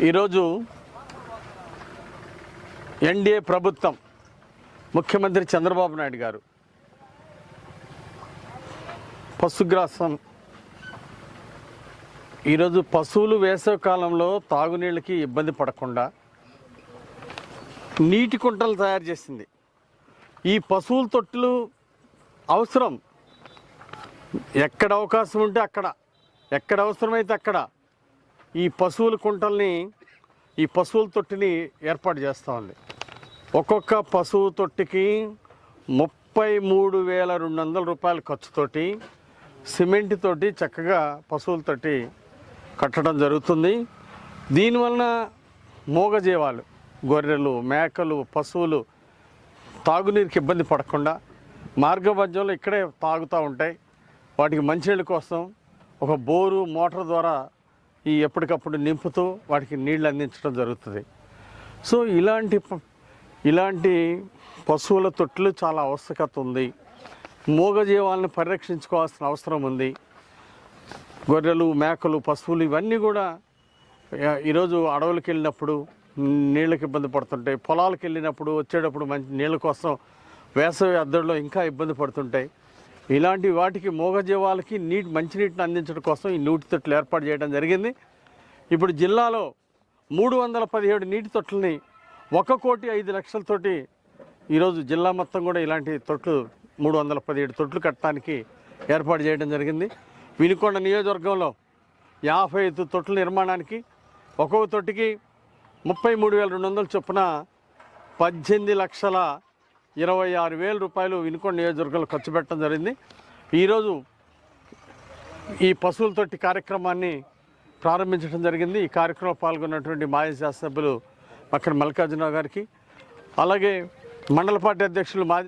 ఈరోజు ఎన్డీఏ ప్రభుత్వం ముఖ్యమంత్రి చంద్రబాబు నాయుడు గారు పశుగ్రాసం. ఈరోజు పశువులు వేసవి కాలంలో తాగునీళ్ళకి ఇబ్బంది పడకుండా నీటి కుంటలు తయారు చేసింది. ఈ పశువుల తొట్టులు అవసరం. ఎక్కడ అవకాశం ఉంటే అక్కడ. ఎక్కడ అవసరమైతే అక్కడ. ఈ పశువుల కుంటల్ని ఈ పశువుల తొట్టిని ఏర్పాటు చేస్తూ ఉంది. ఒక్కొక్క పశువు తొట్టికి ముప్పై మూడు వేల రెండు వందల రూపాయల ఖర్చుతోటి సిమెంట్ తోటి చక్కగా పశువుల తొట్టి కట్టడం జరుగుతుంది. దీనివలన మూగజీవాలు గొర్రెలు మేకలు పశువులు తాగునీరుకి ఇబ్బంది పడకుండా మార్గ మధ్యంలో ఇక్కడే తాగుతూ ఉంటాయి. వాటికి మంచినీళ్ళ కోసం ఒక బోరు మోటార్ ద్వారా ఈ ఎప్పటికప్పుడు నింపుతూ వాటికి నీళ్ళు అందించడం జరుగుతుంది. సో ఇలాంటి ప- ఇలాంటి పశువుల తొట్లు చాలా ఆవశ్యకత ఉంది. మూగజీవాలను పరిరక్షించుకోవాల్సిన అవసరం ఉంది. గొర్రెలు మేకలు పశువులు ఇవన్నీ కూడా ఈరోజు అడవులకు వెళ్ళినప్పుడు నీళ్ళకి ఇబ్బంది పడుతుంటాయి పొలాలకు వెళ్ళినప్పుడు వచ్చేటప్పుడు మంచి నీళ్ళ కోసం వేసవి అద్దడిలో ఇంకా ఇబ్బంది పడుతుంటాయి. ఇలాంటి వాటికి మూగజీవాలకి నీటి మంచినీటిని అందించడం కోసం ఈ నీటి తొట్లు ఏర్పాటు చేయడం జరిగింది. ఇప్పుడు జిల్లాలో మూడు వందల పదిహేడు నీటి తొట్లని ఒక కోటి ఐదు లక్షలతోటి ఈరోజు జిల్లా మొత్తం కూడా ఇలాంటి తొట్లు మూడు వందల పదిహేడు తొట్లు కట్టడానికి ఏర్పాటు చేయడం జరిగింది. వినుకొండ నియోజకవర్గంలో యాభై ఐదు తొట్ల నిర్మాణానికి ఒక్కొక్క తొట్టికి ముప్పై మూడు వేల రెండు వందల చొప్పున పద్దెనిమిది లక్షల ఇరవై ఆరు వేల రూపాయలు వినుకొండ నియోజకవర్గంలో ఖర్చు పెట్టడం జరిగింది. ఈరోజు ఈ పశువులతోటి కార్యక్రమాన్ని ప్రారంభించడం జరిగింది. ఈ కార్యక్రమంలో పాల్గొన్నటువంటి మాజీ శాసనసభ్యులు అక్కడ మల్లికార్జునరావు గారికి అలాగే మండల పార్టీ అధ్యక్షులు మాజీ